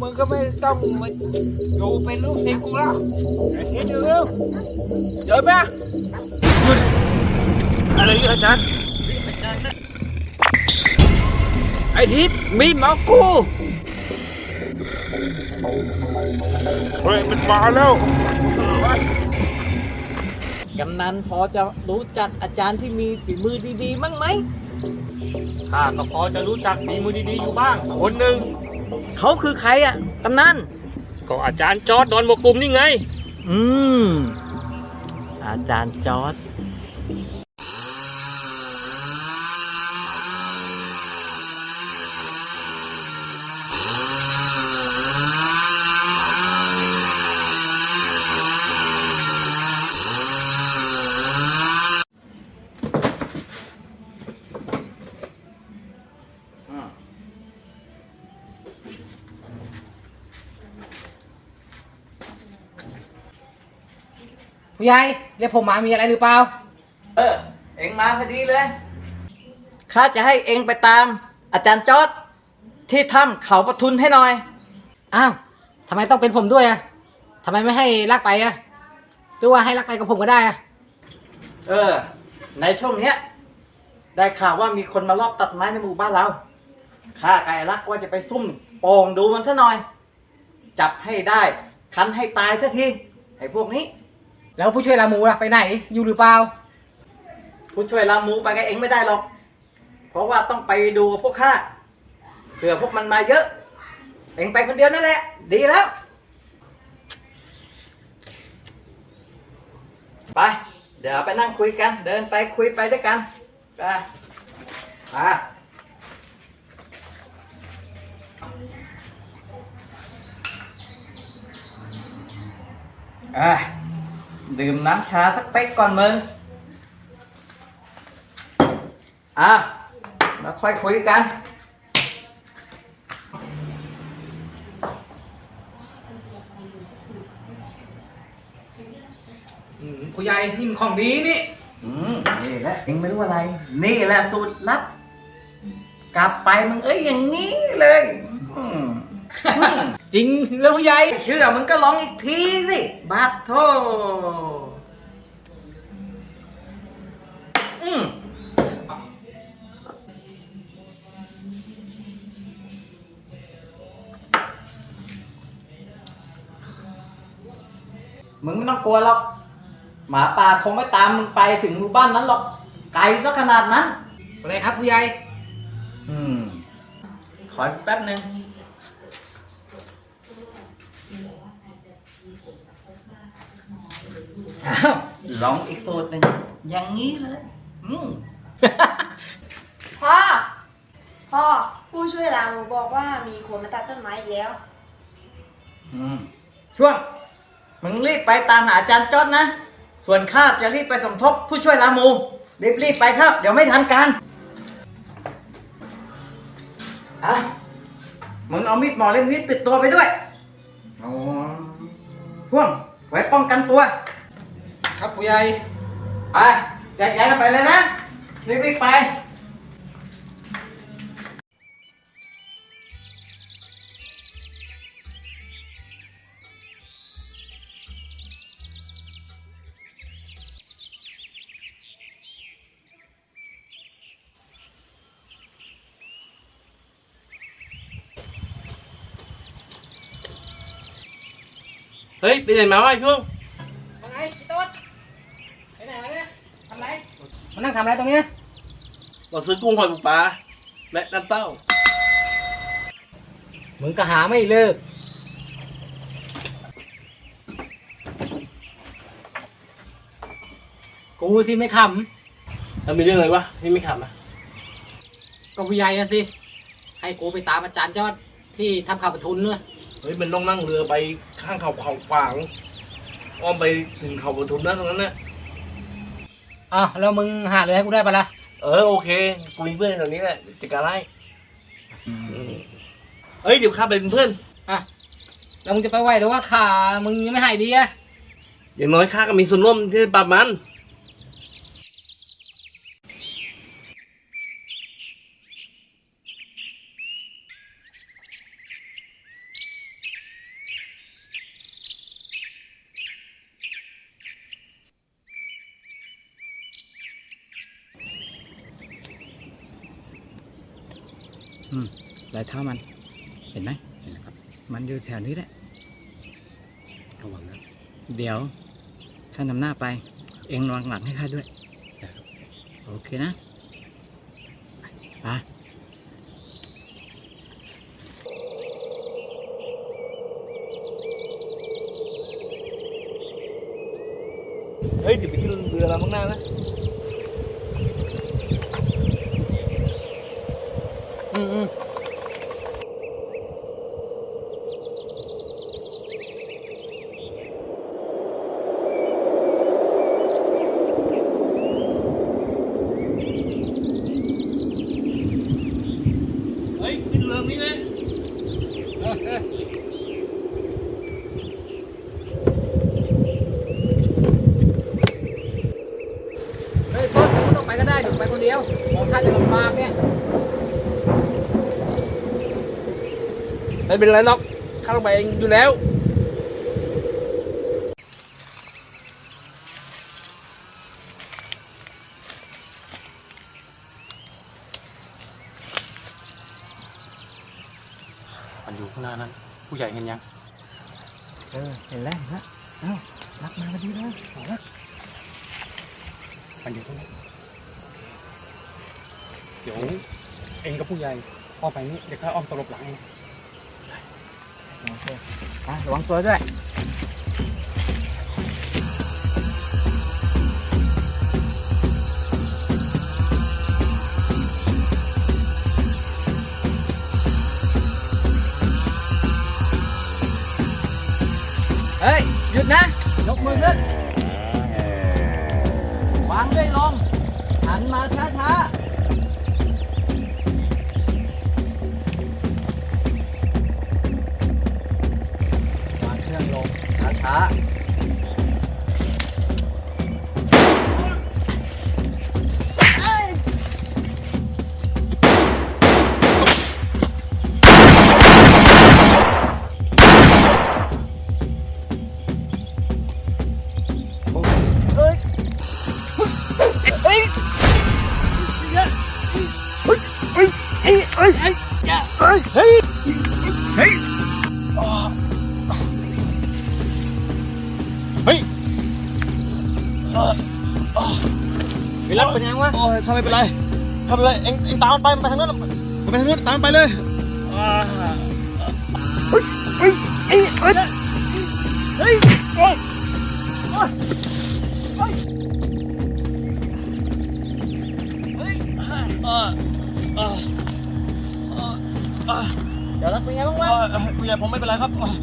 มึงก็ไม่ต้องมาอยู่เป็นลูกศิษย์กูแล้วไอ้ทิศเร็วเดินมาหยุดอะไรเนี่อาจารย์ไอ้ทิศมีหมอกูเฮ้ยมันมาแล้วกำนันพอจะรู้จักอาจารย์ที่มีฝีมือดีๆมั้งไหมข้าก็พอจะรู้จักฝีมือดีๆอยู่บ้าง คนหนึ่ง เขาคือใครอะกำนันก็อาจารย์จอร์ดดอนบวกลุ่มนี่ไง อืม อาจารย์จอร์ด ผู้ใหญ่เรียกผมมามีอะไรหรือเปล่า เออ เอ็งมาพอดีเลยข้าจะให้เอ็งไปตาม อาจารย์จอร์ดที่ถ้ำเขาประทุนให้หน่อย อ้าวทำไมต้องเป็นผมด้วยอะทำไมไม่ให้ลักไปอะหรือว่าให้ลักไปกับผมก็ได้อะเออ ในช่วงเนี้ย ได้ข่าวว่ามีคนมารอบตัดไม้ในหมู่บ้านเราข้าไก่รักว่าจะไปซุ่มโป่งดูมันซะหน่อย จับให้ได้ คันให้ตายสักทีไอ้พวกนี้ แล้วผู้ช่วยลาหมูล่ะไปไหน อยู่หรือเปล่า ผู้ช่วยลาหมูไปกับเองไม่ได้หรอก เพราะว่าต้องไปดูพวกข้าเผื่อพวกมันมาเยอะ เองไปคนเดียวนั่นแหละ ดีแล้ว ไป เดี๋ยวไปนั่งคุยกัน เดินไปคุยไปด้วยกันไปมาอะ ดื่มน้ำชาสักเป๊กก่อนมึง อะ แล้วค่อยคุยกัน อืมผู้ใหญ่นี่มันของดีนี่ อืมนี่แหละเองไม่รู้อะไร นี่แหละสูตรลับ กลับไปมึงเอ้ยอย่างนี้เลย อืมอืม จริงแล้วผู้ใหญ่ไม่เชื่อมึงก็ลองอีกทีสิบัดโทอืมมึงไม่ต้องกลัวหรอก หมาป่าคงไม่ตามมึงไปถึงหมู่บ้านนั้นหรอก ไกลซะขนาดนั้นอะไรครับผู้ใหญ่ อืม ขออีกแป๊บหนึ่ง อ้าวลองอีกสูตรหนึ่งอย่างนี้เลยอืมพ่อ พ่อ ผู้ช่วยลาหมูบอกว่ามีคนมาตัดต้นไม้อีกแล้ว อืมช่วง มึงรีบไปตามหาอาจารย์จอดนะ ส่วนข้าจะรีบไปสมทบผู้ช่วยลามูรีบรีบๆไปครับ เดี๋ยวไม่ทันการอะมึงเอามีดหมอเล่มนี้ติดตัวไปด้วยอ๋อพ่วงไว้ป้องกันตัว ครับผู้ใหญ่ไปแยกย้ายกันไปเลยนะรีบรีบๆไปเฮ้ยไปไหนมาวะไอ้ช่วงว่าไงพี่ต้นไปไหนมาเนี่ยทำไรมา นั่งทำอะไรตรงเนี้ยเราซื้อกุ้งหอยปูปลาและน้ำเต้า มึงก็หาไม่เลิก กูสิไม่ขแล้วมีเรื่องอะไรวะพี่ไม่ขำอะำก็ผู้ใหญ่นะสิ ให้กูไปตามอาจารย์ยอดที่ทำข่าวประทุนเนอะเฮ้ยมันต้องนั่งเรือไปข้างเขาเขาขวางอ้อมไปถึงเขาปทุมนะตรงนั้นนะ อ้าวแล้วมึงหาเลยให้กูได้ปะล่ะเออโอเคกูมีเพื่อนแถวนี้แหละจัดการไล่เฮ้ยเดี๋ยวข้าไปเป็นเพื่อนอะแล้วมึงจะไปไหวหรือว่าขามึงยังไม่หายดีอะอย่างน้อยข้าก็มีส่วนร่วมที่จะปราบมัน อืมร อยเท้ามัน เห็นไหมเห็นครับ มันอยู่แถวนี้แหละระวังนะเดี๋ยวข้านำหน้าไป เองระวังหลังให้ข้าด้วย โอเคนะไปเฮ้ยเดี๋ยวไปกินเรือเราข้างหน้านะ อืมอืมเฮ้ยขึ้นเรือนี้นะ เฮ้ยพ่อไม่ต้องไปก็ได้เดี๋ยวไปคนเดียวมองข้าจะลำบากเนี่ย ไม่เป็นไรหรอกข้าต้องไปเองอยู่แล้วมันอยู่ข้างหน้านั้น ผู้ใหญ่เห็นยัง เออ เห็นแล้วนะเอ้ารักมาพอดีเลยเอาละมันอยู่ตรงนี้เดี๋ยวเองกับผู้ใหญ่พ่อไปนี่เดี๋ยวข้าอ้อมตลบหลังเองโอเคอะ ระวังตัวด้วยเฮ้ย หยุดนะ ยกมือขึ้น วางด้วยลงหันมาช้าช้าๆ ช้าช้าๆเอ้ยไปรับเป็นยังวะโอ้ยข้าไม่เป็นไรข้าไม่เป็นไรเอ็งเอ็งตามมันไปมันไปทางนั้นมันไปทางนู้นตามมันไปเลยอ่าเฮ้ยเฮ้ยเฮ้ยเฮ้ยเฮ้ยโอ้ยโอ้ยโอ้ยเฮ้ยอ่าอ่าอ่าอ่าเดี๋ยวรับเป็นไงบ้างวะโอ้ยผู้ใหญ่ผมไม่เป็นไรครับโอ้ย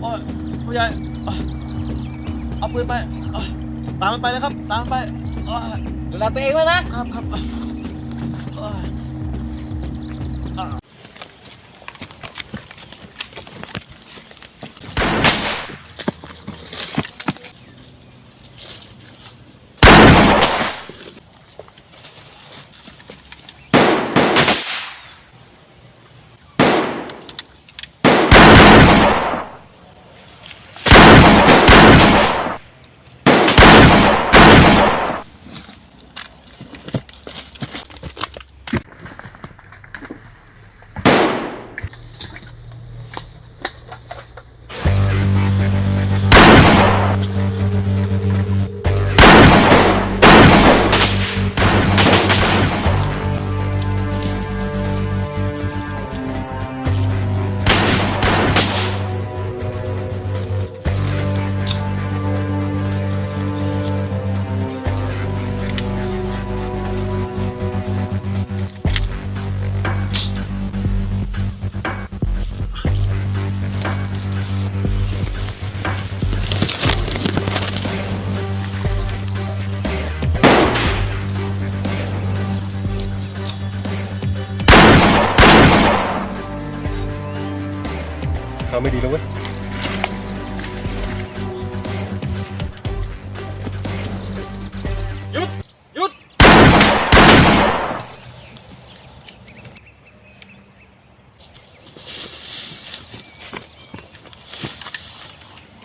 โอ้ยผู้ใหญ่โอ้ยเอาปืนไปโอ้ย ตามมันไปเลยครับ ตามมันไปโอ้ยดูแลตัวเองไว้นะ ครับครับโอ้ ยทำไม่ดีแล้วเว้ยหยุดหยุด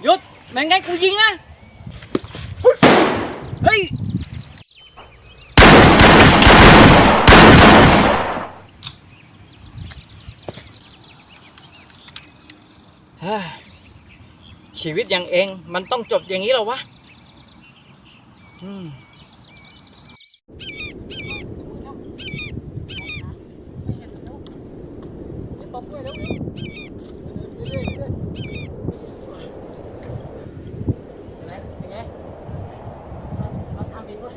หยุดแม่งไงกูยิงนะ เฮ้ย เฮ้ย ชีวิตอย่างเอง มันต้องจบอย่างนี้หรอวะอืมตบด้วยเร็วเรื่อยๆเรื่อยๆเป็นไงเป็นไงเราเราทำเองด้วย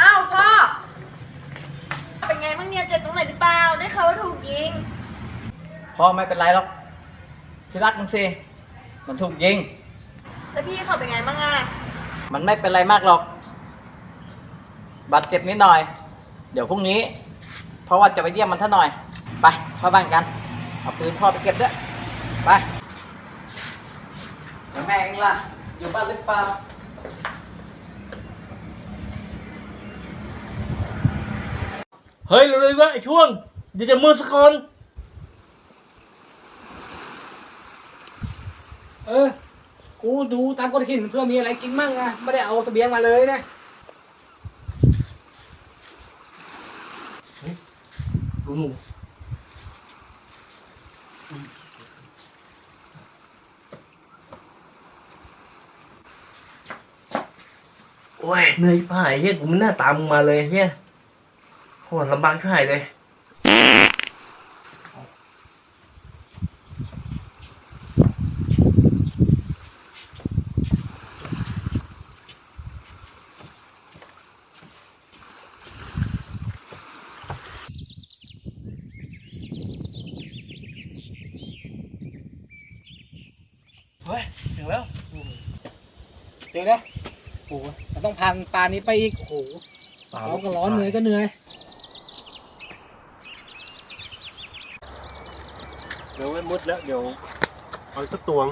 อ้าวพ่อ เป็นไงบ้างเนี่ยเจ็บตรงไหนหรือเปล่า ได้ข่าวว่าถูกยิง พ่อไม่เป็นไรหรอกพี่รักมึงสิ มันถูกยิง แล้วพี่เขาเป็นไงบ้างอะมันไม่เป็นไรมากหรอก บาดเจ็บนิดหน่อย เดี๋ยวพรุ่งนี้ เพราะว่าจะไปเยี่ยมมันท่าหน่อย ไปเข้าบ้านกัน เอาปืนพ่อไปเก็บด้วย ไปแล้วแม่เองล่ะ อยู่บ้านหรือเปล่าเฮ้ยเลยวะไอ้ช่วงเดี๋ยวจะมือสักคน เออ กูดูตามก้อนหินเพื่อมีอะไรกินมั่งอะไม่ได้เอาเสบียงมาเลยนะดูหนูโอ้ยเหนื่อยผ่ายเฮียกูไม่น่าตามมึงมาเลยเฮียโหลำบากช่ายเลย เฮ้ย ถึงแล้ว เจอแล้วโอ้โห มันต้องผ่านป่านนี้ไปอีกโอ้โหเราก็ร้อนเหนื่อยก็เหนื่อยเดี๋ยวไว้มุดแล้วเดี๋ยวเอาอีกสักตวง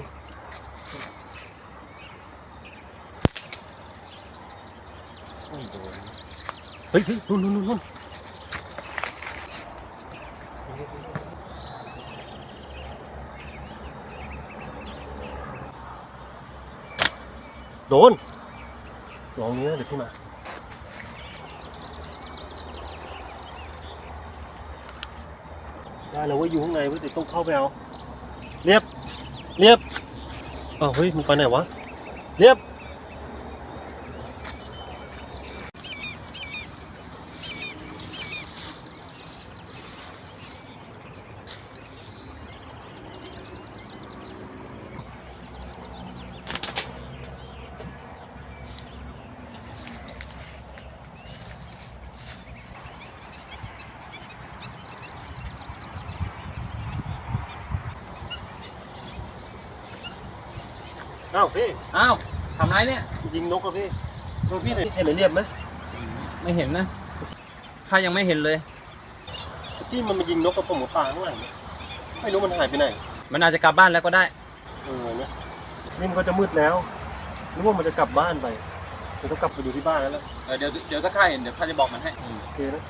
เฮ้ยเฮ้ยนู่นนู่นนู่นนู่นโดน ลองนี้นะเดี๋ยวพี่มาได้แล้วว่าอยู่ข้างในว่าแต่ต้องเข้าไปเอาเรียบเรียบอ้าวเฮ้ยมึงไปไหนวะเรียบาวพี่อ้าวทำไรเนี่ย ยิงนกกับพี่ดูพี่หน่อยเห็นไอ้เรียบไหมไม่เห็นนะข้ายังไม่เห็นเลย ที่มันมายิงนกกับผมกับปลาข้างหลังเนี่ยไม่รู้มันหายไปไหนมันอาจจะกลับบ้านแล้วก็ได้ เออเนี่ยนี่มันก็จะมืดแล้วนึกว่ามันจะกลับบ้านไปมันต้องกลับไปดูที่บ้านแล้วแหละเดี๋ยวเดี๋ยวถ้าข้าเห็นเดี๋ยวข้าจะบอกมันให้ โอเคนะ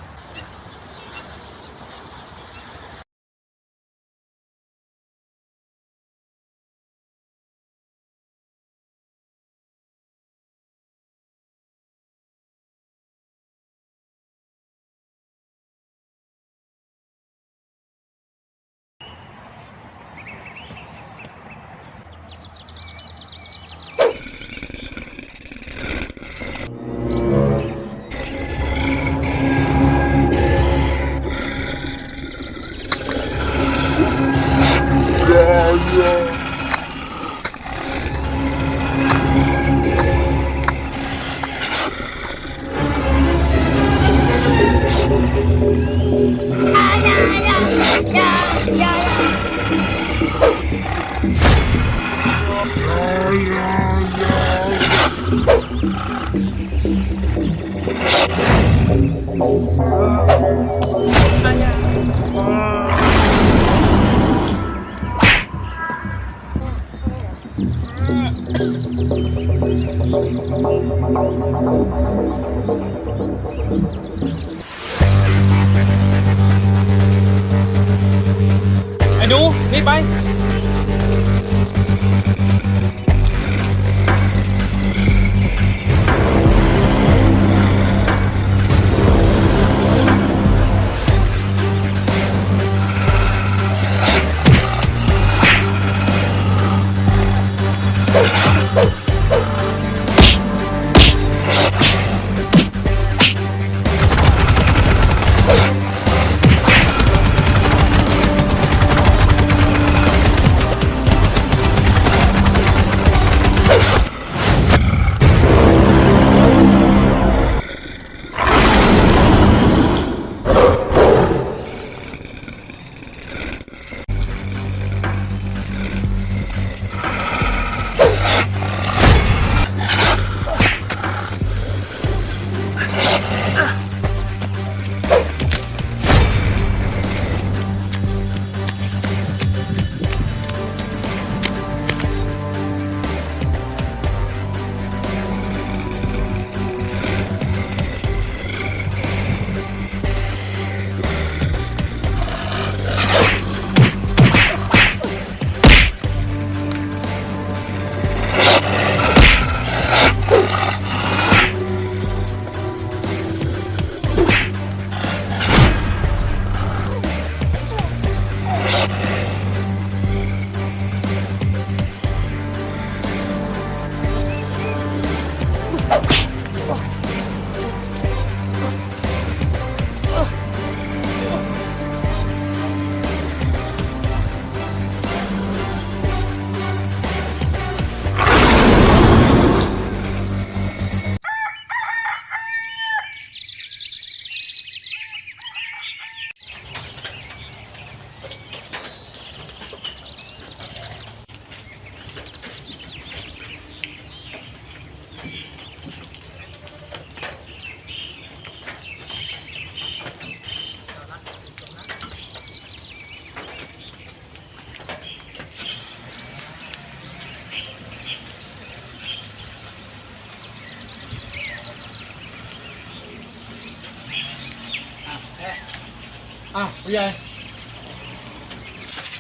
อ้าวผู้ใหญ่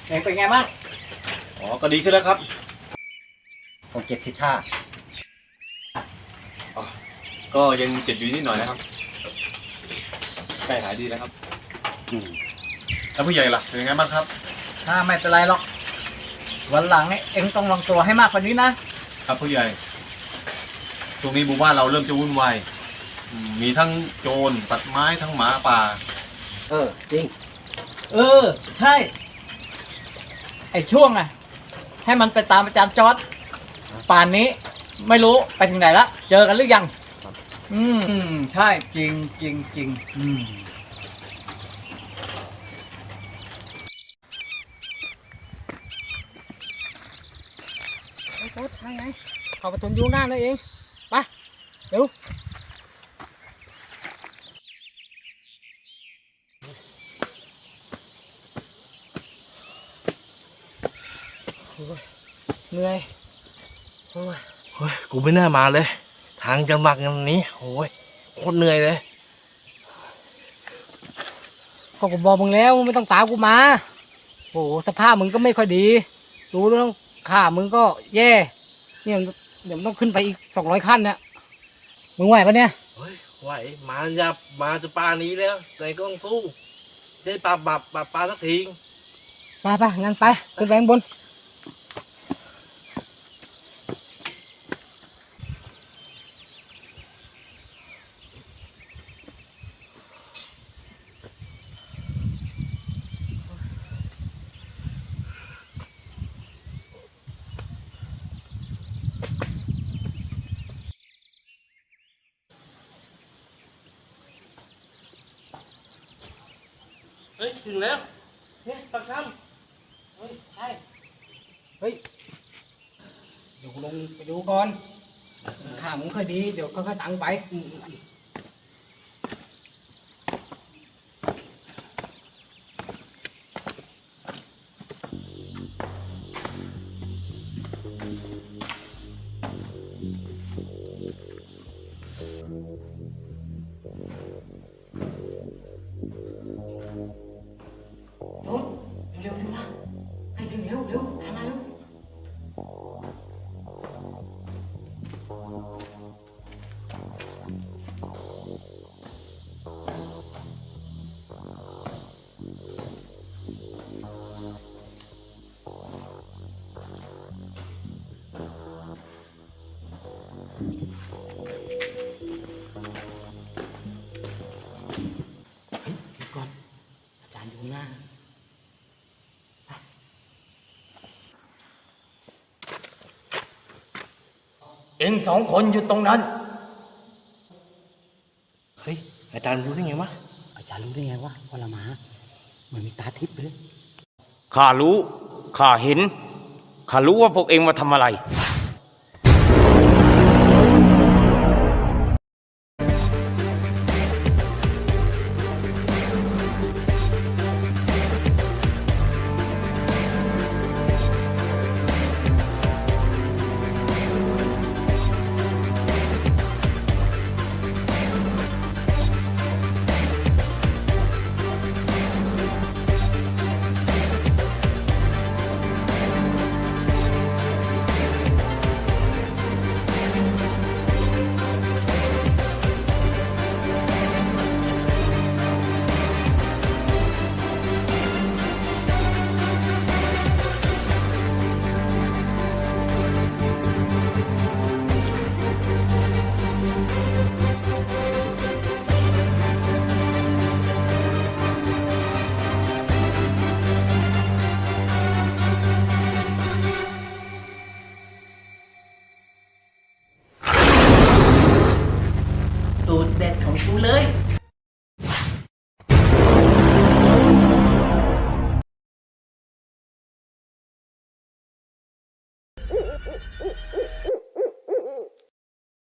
เองเป็นไงบ้างอ๋อก็ดีขึ้นแล้วครับผมเจ็บที่ท่าก็ยังเจ็บอยู่นิดหน่อยนะครับใกล้หายดีแล้วครับอืมแล้วผู้ใหญ่ล่ะเป็นยังไงบ้างครับ ถ้าไม่เป็นไรหรอก วันหลังเนี่ยเองต้องระวังตัวให้มากกว่านี้นะ ครับผู้ใหญ่ช่วงนี้หมู่บ้านเราเริ่มจะวุ่นวายอืมมีทั้งโจรตัดไม้ทั้งหมาป่า เออ จริง เออ ใช่ ไอช่วงอะให้มันไปตามอาจารย์จอร์ดป่านนี้ ไม่รู้ไปถึงไหนละเจอกันหรือยัง อืมใช่จริงจริงจริงอืมไอ้โค้ดใช่ไงเข้าประตูยูหน้าเลยเอง ไป เร็วโอ้ย เหนื่อยโอ้ยเฮ้ยกูไม่น่ามาเลย ทางจะหมักอย่างนี้โอ้ยโคตรเหนื่อยเลยก็กูบอกมึงแล้วมึงไม่ต้องตามกูมาโอ้โหสภาพมึงก็ไม่ค่อยดีรู้แล้วข่ามึงก็แย่เนี่ยเดี๋ยวมึงต้องขึ้นไปอีกสองร้อยขั้นเนี่ยมึงไหวปะเนี่ยเฮ้ยไหวมาจะมาจะปลานี้แล้วแต่ก็ต้องสู้ได้ปลาปลาปลาปลาสักทีไปไปงั้นไปขึ้นไปข้างบน ถึงแล้ว เนี่ยปลาคเฮ้ยใช่เฮ้ยเดี๋ยวลงไปดูก่อนข่ามึงค่อยดี เดี๋ยวค่อยๆตังไป Lưu, lưu. เอ็งสองคนอยู่ตรงนั้น เฮ้ย อาจารย์รู้ได้ไงวะ อาจารย์รู้ได้ไงว่าว่าละหมาเหมือนมีตาทิพย์เลยข้ารู้ ข้าเห็น ข้ารู้ว่าพวกเองมาทำอะไร